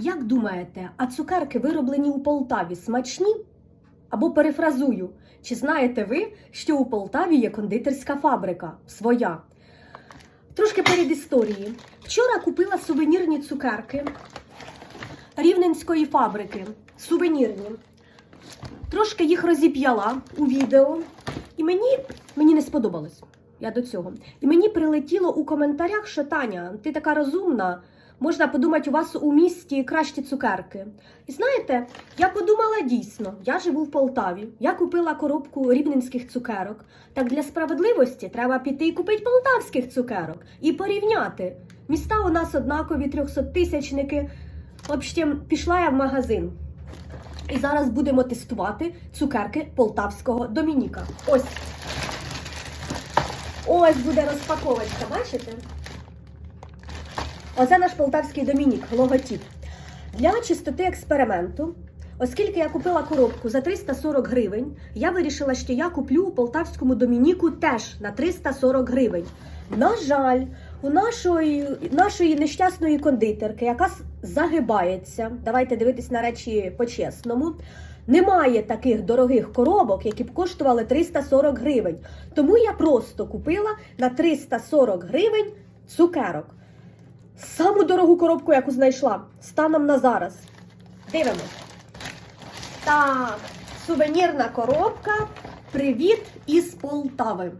Як думаєте, а цукерки вироблені у Полтаві смачні? Або перефразую, чи знаєте ви, що у Полтаві є кондитерська фабрика своя? Трошки перед історії. Вчора купила сувенірні цукерки рівненської фабрики. Сувенірні. Трошки їх розіп'яла у відео, і мені, мені не сподобалось. Я до цього. І мені прилетіло у коментарях, що Таня, ти така розумна, можна подумати, у вас у місті кращі цукерки. І знаєте, я подумала дійсно, я живу в Полтаві, я купила коробку рівненських цукерок. Так для справедливості треба піти і купити полтавських цукерок і порівняти. Міста у нас однакові, трьохсоттисячники. В общем, пішла я в магазин. І зараз будемо тестувати цукерки полтавського Домініка. Ось. Ось буде розпаковочка, бачите? Оце наш полтавський Домінік, логотип. Для чистоти експерименту, оскільки я купила коробку за 340 гривень, я вирішила, що я куплю у полтавському Домініку теж на 340 гривень. На жаль, у нашої, нашої нещасної кондитерки, яка загибається, давайте дивитись на речі по-чесному. Немає таких дорогих коробок, які б коштували 340 гривень. Тому я просто купила на 340 гривень цукерок. Саму дорогу коробку, яку знайшла, станом на зараз. Дивимось. Так, сувенірна коробка. Привіт із Полтави.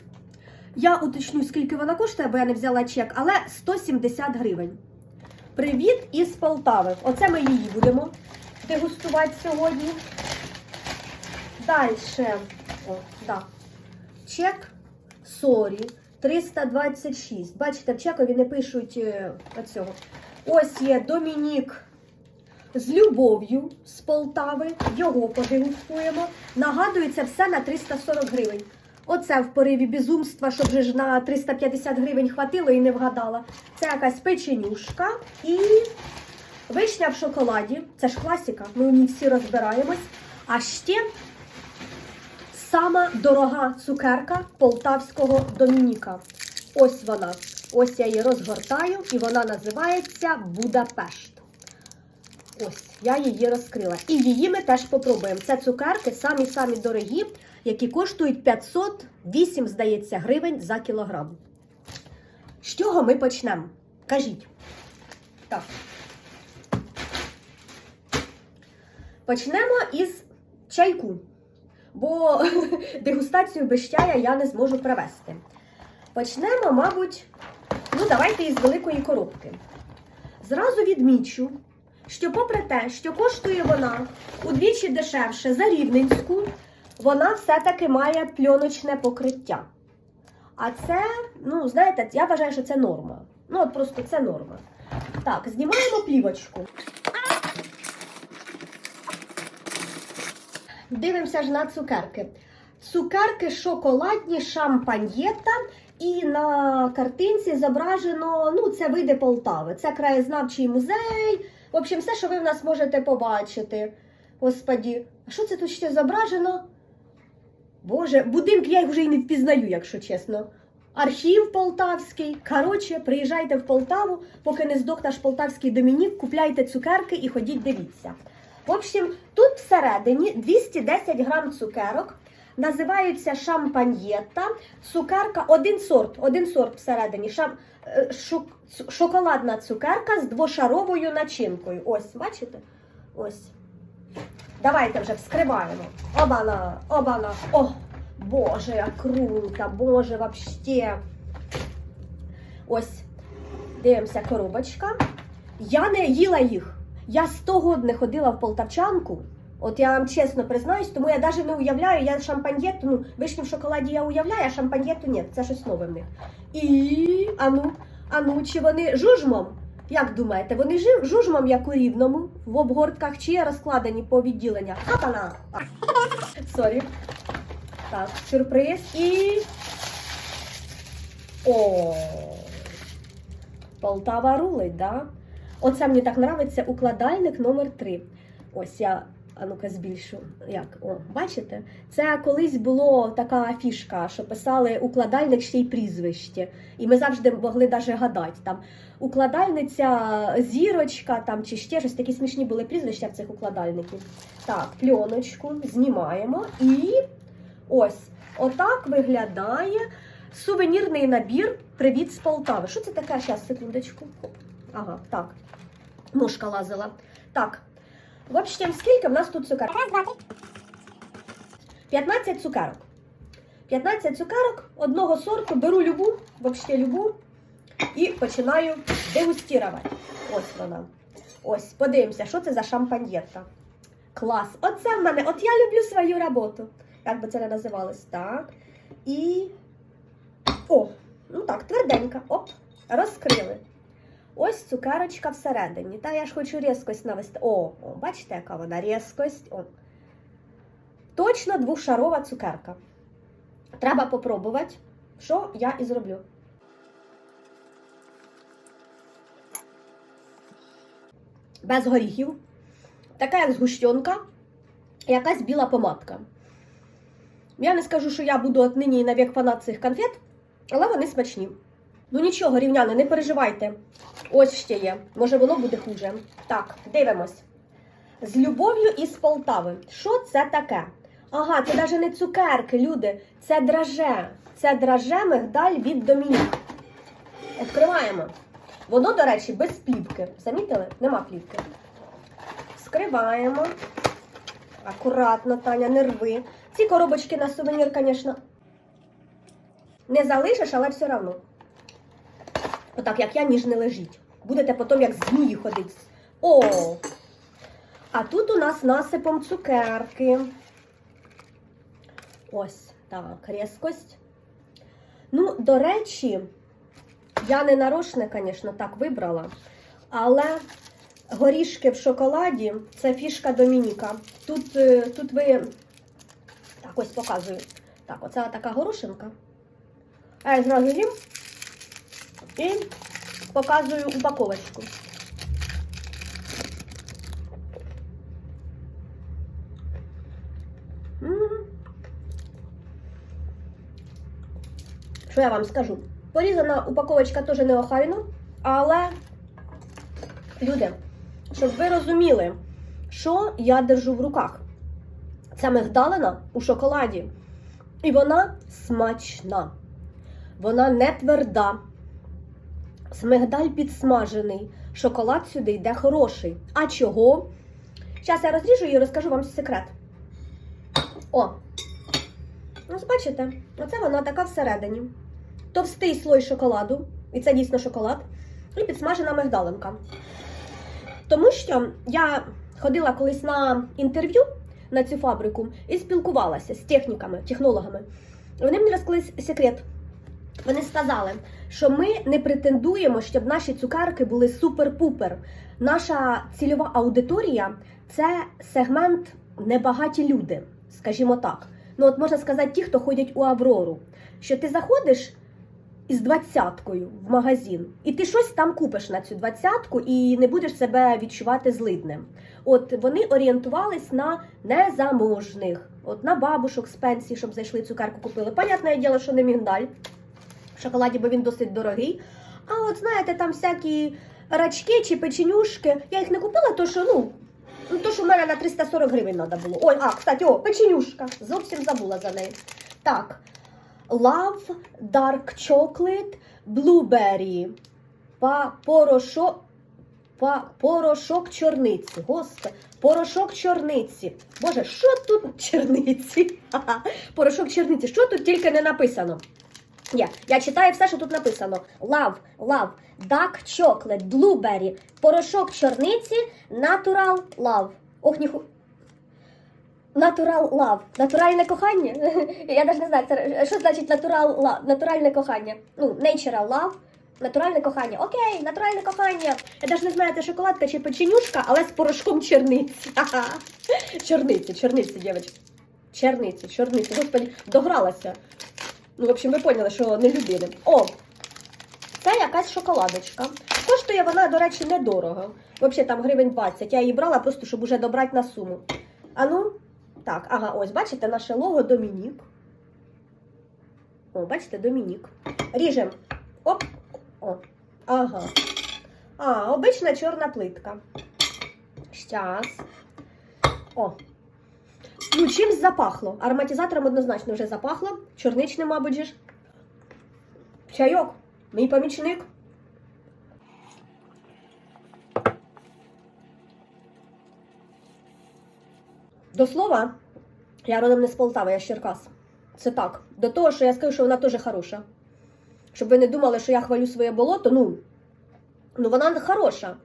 Я уточню, скільки вона коштує, бо я не взяла чек, але 170 гривень. Привіт із Полтави. Оце ми її будемо дегустувати сьогодні. Далі. О, да. Чек сорі. 326. Бачите, в чекові не пишуть е, оцього. Ось є Домінік з любов'ю з Полтави. Його подегустуємо. Нагадую, це все на 340 гривень. Оце в пориві безумства, щоб же ж на 350 гривень хватило і не вгадала. Це якась печенюшка і вишня в шоколаді. Це ж класика, ми у ній всі розбираємось. А ще сама дорога цукерка полтавського Домініка. Ось вона. Ось я її розгортаю, і вона називається Будапешт. Ось, я її розкрила. І її ми теж попробуємо. Це цукерки самі-самі дорогі, які коштують 508, здається, гривень за кілограм. З чого ми почнемо? Кажіть. Так. Почнемо із чайку. Бо дегустацію без чая я не зможу провести. Почнемо, мабуть, ну давайте із великої коробки. Зразу відмічу, що попри те, що коштує вона удвічі дешевше за рівненську, вона все-таки має пльоночне покриття. А це, ну, знаєте, я вважаю, що це норма. Ну, от просто це норма. Так, знімаємо плівочку. Дивимося ж на цукерки. Цукерки шоколадні шампаньєта. І на картинці зображено, ну, це види Полтави. Це краєзнавчий музей. В общем, все, що ви в нас можете побачити. Господі, а що це тут ще зображено? Боже, будинки я їх вже і не впізнаю, якщо чесно. Архів полтавський. Коротше, приїжджайте в Полтаву, поки не здох наш полтавський Домінік, купляйте цукерки і ходіть дивіться. В общем, тут всередині 210 грам цукерок. Називаються шампаньєта. Цукерка, один сорт, один сорт всередині. Шам, е, шок, шоколадна цукерка з двошаровою начинкою. Ось, бачите? Ось. Давайте вже вскриваємо. Обана, обана. О, Боже, як круто, Боже, вообще. Ось, дивимося, коробочка. Я не їла їх. Я 100 год не ходила в полтавчанку. От я вам чесно признаюсь, тому я навіть не уявляю, я шампаньєту, ну, вишню в шоколаді я уявляю, а шампаньєту ні, це щось нове в них. І ану, ану, чи вони жужмом? Як думаєте, вони жи- жужмом, як у рівному, в обгортках, чи розкладені по відділеннях? Хапана! Сорі. Так, сюрприз і. О! Полтава рулить, да? Оце мені так нравиться укладальник номер 3. Ось я А ну-ка збільшу. Як? О, бачите? Це колись була така фішка, що писали укладальник ще й прізвище. І ми завжди могли навіть гадати. Там укладальниця, зірочка там, чи ще щось такі смішні були прізвища в цих укладальників. Так, пленочку знімаємо і ось отак виглядає сувенірний набір Привіт з Полтави. Що це таке? Зараз, секундочку. Ага, так. Мушка лазила. Так. В общем, скільки в нас тут цукерок? Раз, два, три. 15 цукерок. 15 цукерок одного сорту, беру любу, взагалі любу, і починаю дегустувати. Ось вона. Ось, подивимося, що це за шампаньєта. Клас. Оце в мене. От я люблю свою роботу. Як би це не називалось. Так. І. О, ну так, тверденька. Оп, розкрили. Ось цукерочка всередині. Та я ж хочу різкость навести. О, о, бачите, яка вона різкость. О. Точно двошарова цукерка. Треба попробувати, що я і зроблю. Без горіхів. Така як згущенка, якась біла помадка. Я не скажу, що я буду от нині на вік фанат цих конфет, але вони смачні. Ну нічого, рівняни, не переживайте. Ось ще є. Може, воно буде хуже. Так, дивимось. З любов'ю із Полтави. Що це таке? Ага, це навіть не цукерки, люди. Це драже. Це драже мигдаль від Домінік. Відкриваємо. Воно, до речі, без плівки. Замітили? Нема плівки. Скриваємо. Акуратно, Таня, не рви. Ці коробочки на сувенір, звісно, не залишиш, але все одно. Отак, як я, ніж не лежить. Будете потім як змії ходити. О! А тут у нас насипом цукерки. Ось так, різкость. Ну, до речі, я не нарочне, звісно, так вибрала, але горішки в шоколаді це фішка Домініка. Тут, е, тут ви. Так, ось показую. Так, оце така горошинка. А я зразу їм і показую упаковочку. Що я вам скажу? Порізана упаковочка теж неохайно, але люди, щоб ви розуміли, що я держу в руках. Це мигдалина у шоколаді. І вона смачна. Вона не тверда. Смигдаль підсмажений. Шоколад сюди йде хороший. А чого? Зараз я розріжу і розкажу вам секрет. О! Ось бачите, оце вона така всередині. Товстий слой шоколаду, і це дійсно шоколад, і підсмажена мигдалинка. Тому що я ходила колись на інтерв'ю на цю фабрику і спілкувалася з техніками, технологами. Вони мені розкрили секрет. Вони сказали, що ми не претендуємо, щоб наші цукерки були супер-пупер. Наша цільова аудиторія це сегмент небагаті люди, скажімо так. Ну, от можна сказати, ті, хто ходять у Аврору. Що ти заходиш із двадцяткою в магазин, і ти щось там купиш на цю двадцятку і не будеш себе відчувати злидним. От вони орієнтувались на незаможних, от на бабушок з пенсії, щоб зайшли цукерку купили. Понятне діло, що не мігдаль в шоколаді, бо він досить дорогий. А от знаєте, там всякі рачки чи печенюшки. Я їх не купила, то що ну. То, що в мене на 340 гривень треба було. Ой, а, кстати, о, печенюшка. Зовсім забула за неї. Так. Love Dark Chocolate Blueberry. Па, порошок, па, порошок чорниці. Господи, порошок чорниці. Боже, що тут черниці? Порошок черниці. Що тут тільки не написано? Є. Я читаю все, що тут написано. Love, love, dark chocolate, blueberry, порошок чорниці, natural love. Ох, ніху. Natural love. Натуральне кохання? Я навіть не знаю, це, що значить natural love? натуральне кохання. Ну, natural love. Натуральне кохання. Окей, натуральне кохання. Я навіть не знаю, це шоколадка чи печенюшка, але з порошком черниці. Ха-ха. Чорниці, чорниці, дівчатки. Черниці, чорниці. Господи, догралася. Ну, в общем, ви поняли, що не людини. О! Це якась шоколадочка. Коштує вона, до речі, недорого. Взагалі там гривень 20. Я її брала просто, щоб уже добрати на суму. А ну, так, ага, ось, бачите, наше лого Домінік. О, бачите, Домінік. Ріжемо. Оп. О. Ага. А, обична чорна плитка. Щас. О. Ну, чимсь запахло. Ароматизатором однозначно вже запахло. Чорничним, мабуть, ж. Чайок. Мій помічник. До слова, я родом не з Полтави, я з Черкас. Це так. До того, що я скажу, що вона теж хороша. Щоб ви не думали, що я хвалю своє болото, ну, ну вона хороша.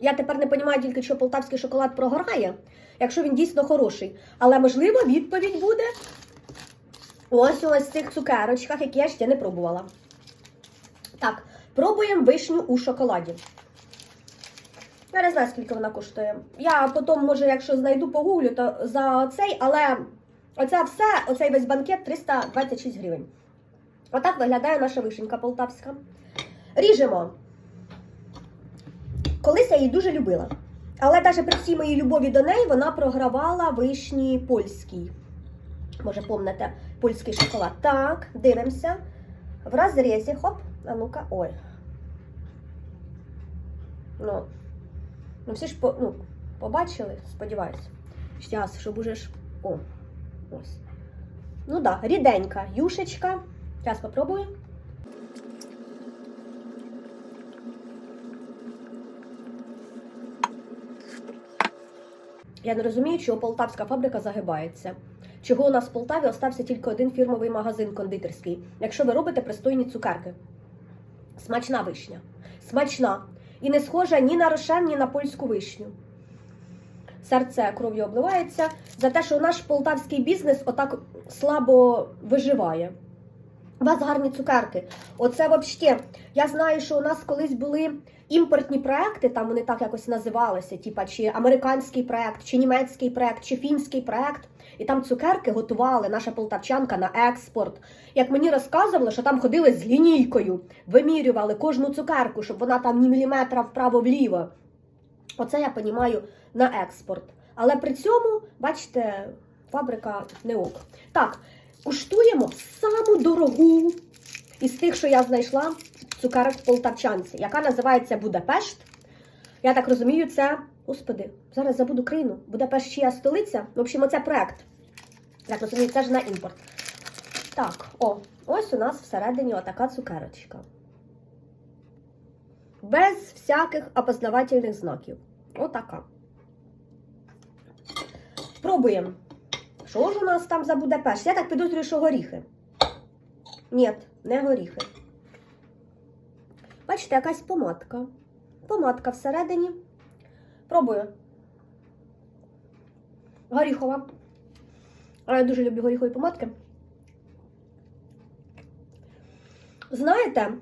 Я тепер не розумію тільки, що полтавський шоколад прогорає, якщо він дійсно хороший. Але, можливо, відповідь буде ось ось в цих цукерочках, які я ще не пробувала. Так, пробуємо вишню у шоколаді. Я не знаю, скільки вона коштує. Я потім, може, якщо знайду, погуглю, то за цей, але оце все, оцей весь банкет 326 гривень. Отак виглядає наша вишенька полтавська. Ріжемо. Колись я її дуже любила. Але навіть при всій моїй любові до неї вона програвала вишні польській. Може, помните, польський шоколад. Так, дивимося. В розрізі, хоп, а ну-ка, ой. Ну, ну всі ж по, ну, побачили, сподіваюся. Зараз, щоб уже. О, ось. Ну так, да, ріденька юшечка. Зараз попробую. Я не розумію, чого полтавська фабрика загибається. Чого у нас в Полтаві остався тільки один фірмовий магазин кондитерський, якщо ви робите пристойні цукерки. Смачна вишня. Смачна. І не схожа ні на рошен, ні на польську вишню. Серце кров'ю обливається за те, що наш полтавський бізнес отак слабо виживає. У вас гарні цукерки. Оце взагалі. Я знаю, що у нас колись були імпортні проекти, там вони так якось називалися, типа чи американський проект, чи німецький проект, чи фінський проект. І там цукерки готували наша полтавчанка на експорт. Як мені розказували, що там ходили з лінійкою, вимірювали кожну цукерку, щоб вона там ні міліметра вправо-вліво. Оце я розумію на експорт. Але при цьому, бачите, фабрика не ок. Так, куштуємо саму дорогу із тих, що я знайшла цукерок в Полтавчанці, яка називається Будапешт. Я так розумію, це. Господи, зараз забуду країну. Будапешт чия столиця. В общем, оце проект. Я так розумію, це ж на імпорт. Так, о, ось у нас всередині отака цукерочка. Без всяких опознавательних знаків. Отака. Пробуємо. Що ж у нас там за Будапешт? Я так підозрюю, що горіхи. Ні, не горіхи. Бачите, якась помадка. Помадка всередині. Пробую. Горіхова. А я дуже люблю горіхові помадки. Знаєте,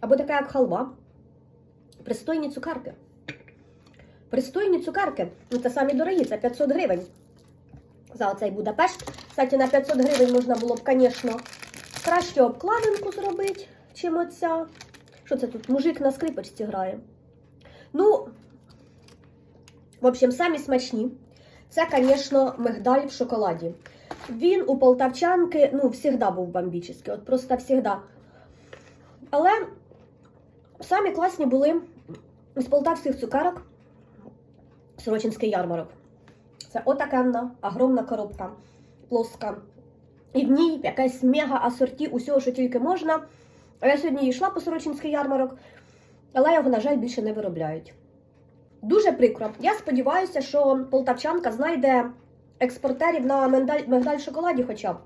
або така як халва. Пристойні цукерки. Пристойні цукерки. Ну, це самі дорогі, це 500 гривень. За оцей Будапешт. Кстати, на 500 гривень можна було б, звісно, краще обкладинку зробити, чим оця. Що це тут? Мужик на скрипочці грає. Ну, в общем, самі смачні. Це, звісно, мигдаль в шоколаді. Він у полтавчанки, ну, завжди був бомбічний, от просто завжди. Але самі класні були з полтавських цукерок Сорочинський ярмарок. Це отакенна, огромна коробка, плоска. І в ній якась мега асорті усього, що тільки можна. А я сьогодні йшла по Сорочинський ярмарок, але його, на жаль, більше не виробляють. Дуже прикро. Я сподіваюся, що полтавчанка знайде експортерів на мигдаль шоколаді хоча б.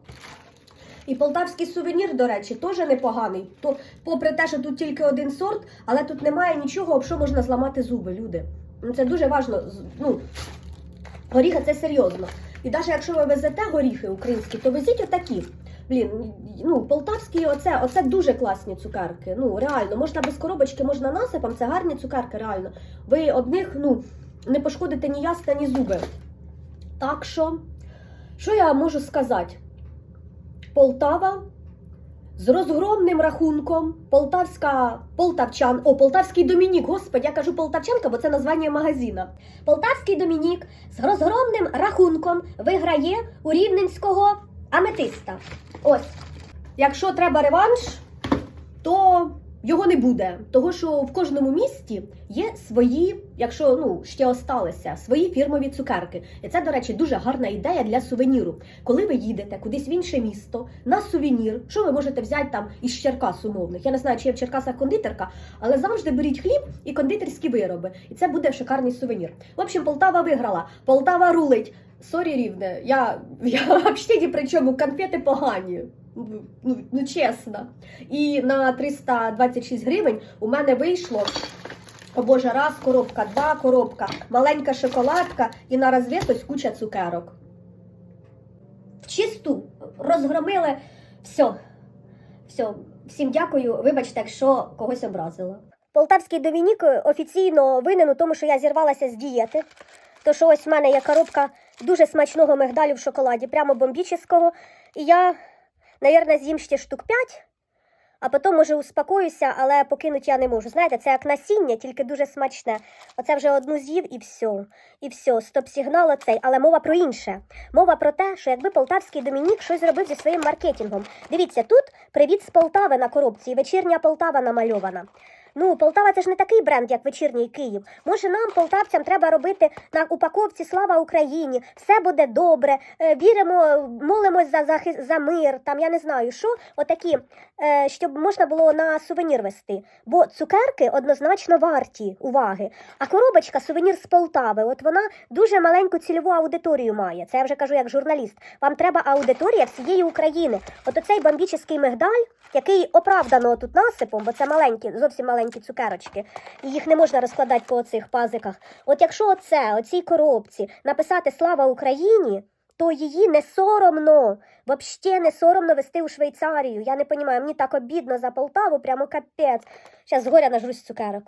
І полтавський сувенір, до речі, теж непоганий. То, попри те, що тут тільки один сорт, але тут немає нічого, об що можна зламати зуби, люди. Ну, Це дуже важливо. Ну, горіхи це серйозно. І навіть якщо ви везете горіхи українські, то везіть отакі. Блін, ну, полтавські, оце, оце дуже класні цукерки. Ну, реально, можна без коробочки, можна насипом, це гарні цукерки, реально. Ви одних, ну, не пошкодите ні ясна, ні зуби. Так що, що я можу сказати? Полтава з розгромним рахунком Полтавська Полтавчан, о, Полтавський Домінік, господи, я кажу Полтавчанка, бо це названня магазина. Полтавський Домінік з розгромним рахунком виграє у Рівненського аметиста. Ось, якщо треба реванш, то його не буде. Того, що в кожному місті є свої, якщо ну ще осталися, свої фірмові цукерки. І це, до речі, дуже гарна ідея для сувеніру. Коли ви їдете кудись в інше місто на сувенір, що ви можете взяти там із Черкас умовних? Я не знаю, чи є в Черкасах кондитерка, але завжди беріть хліб і кондитерські вироби. І це буде шикарний сувенір. В общем, Полтава виграла. Полтава рулить. Сорі, рівне, я, я взагалі ні при чому, конфети погані. Ну, ну чесно. І на 326 гривень у мене вийшло. О боже, раз коробка, два коробка, маленька шоколадка і на розв'яз куча цукерок. В чисту розгромили все. Все. Всім дякую. Вибачте, якщо когось образила. Полтавський Домінік офіційно винен у тому, що я зірвалася з дієти. То що ось в мене є коробка дуже смачного мигдалю в шоколаді, прямо бомбічного. І я, навірно, з'їм ще штук 5, а потім, може, успокоюся, але покинути я не можу. Знаєте, це як насіння, тільки дуже смачне. Оце вже одну з'їв і все. І все, стоп-сигнал оцей. Але мова про інше. Мова про те, що якби полтавський Домінік щось зробив зі своїм маркетингом. Дивіться, тут привіт з Полтави на коробці, вечірня Полтава намальована. Ну, Полтава це ж не такий бренд, як вечірній Київ. Може, нам, полтавцям, треба робити на упаковці Слава Україні, все буде добре. е, Віримо, молимось за захист за мир. Там я не знаю, що отакі, е, щоб можна було на сувенір вести. Бо цукерки однозначно варті уваги. А коробочка сувенір з Полтави. От вона дуже маленьку цільову аудиторію має. Це я вже кажу як журналіст. Вам треба аудиторія всієї України. От оцей бомбічний мигдаль, який оправдано тут насипом, бо це маленькі, зовсім маленькі цукерочки, і їх не можна розкладати по оцих пазиках. От якщо оце, оцій коробці, написати Слава Україні. То її не соромно, взагалі не соромно вести у Швейцарію. Я не розумію, мені так обідно за Полтаву, прямо капець. Зараз згоря нажрусь цукерок.